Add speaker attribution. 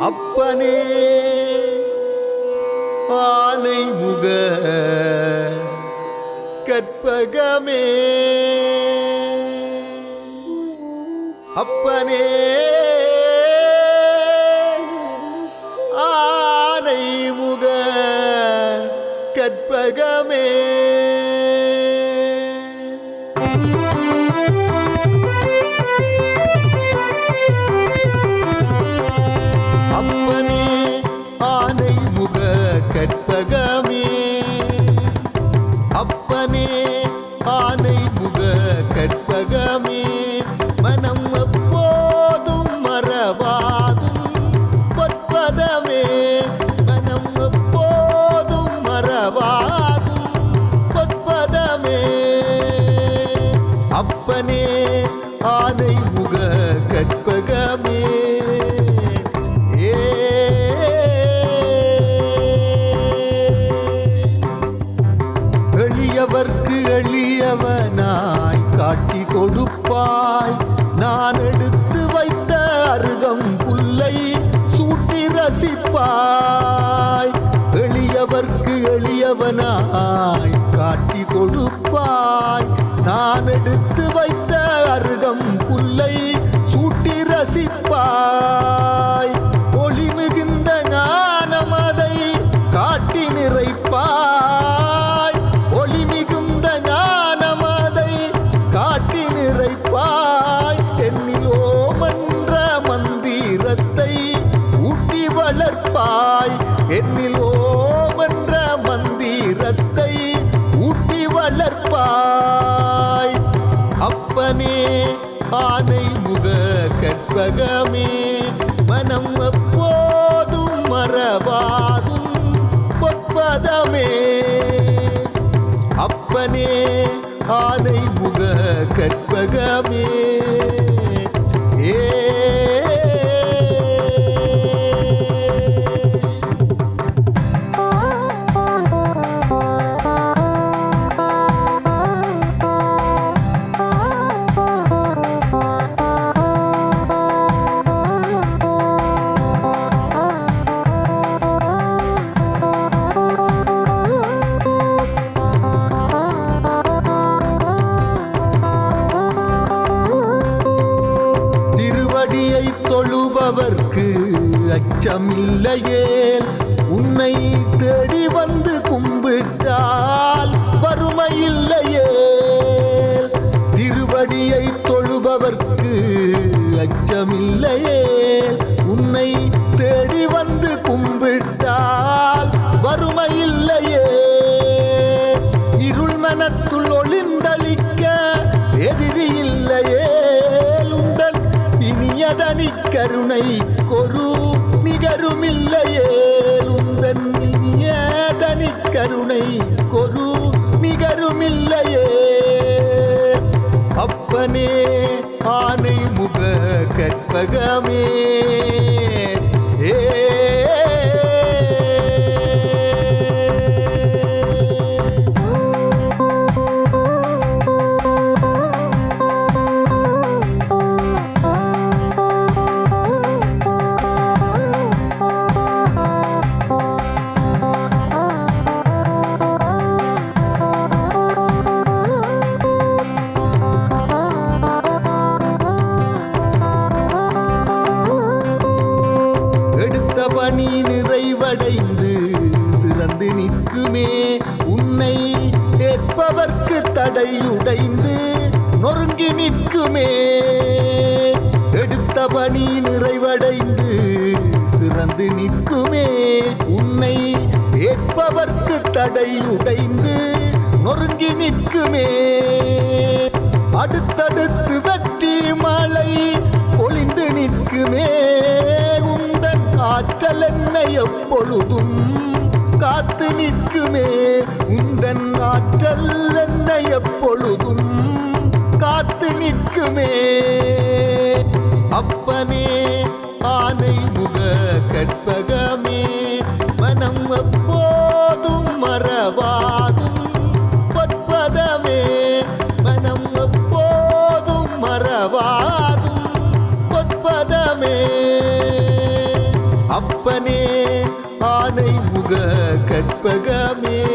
Speaker 1: அப்பனே ஆனை முக கற்பகமே. அப்பனே ஆனை முக கற்பகமே. அப்பனே ஆனை முக கற்பகமே. ஏ. எளியவர்க்கு எளியவனாய் காட்டி கொடுப்பாய். நான் எடுத்து வைத்த அருகம் புல்லை சூட்டி ரசிப்பாய். எளியவர்க்கு எளியவனாய் ரசிப்பாய் அச்சமில்லையேல் உன்னை தேடி வந்து கும்பிட்டால் வறுமையில்லையேல் திருவடியை தொழுபவர்க்கு அச்சமில்லையேல் உன்னை தேடி வந்து கும்பிட்டால் வறுமையில்லையே இருள் மனத்துள் ஒளிந்தளிக்க எதிரி இல்லையே உந்தன் இனியதனி கருணை கொரு நிகருமில்லையே. உந்தன் இனியதனி கருணை கொரு நிகருமில்லையே. அப்பனே ஆனை முக கற்பகமே. நிறைவடைந்து சிறந்து நிற்குமே. உன்னை கேட்பவர்க்கு தடையுடைந்து நொறுங்கி நிற்குமே. எடுத்த பணி நிறைவடைந்து சிறந்து நிற்குமே. உன்னை கேட்பவர்க்கு தடையுடைந்து நொறுங்கி நிற்குமே. அடுத்தடுத்து வெற்றி மழை பொழிந்து நிற்குமே. ஆற்றல் என்னை எப்பொழுதும் காத்து நிற்குமே. உந்தன் ஆற்றல் என்னை எப்பொழுதும் காத்து நிற்குமே. அப்பனே கற்பகமே.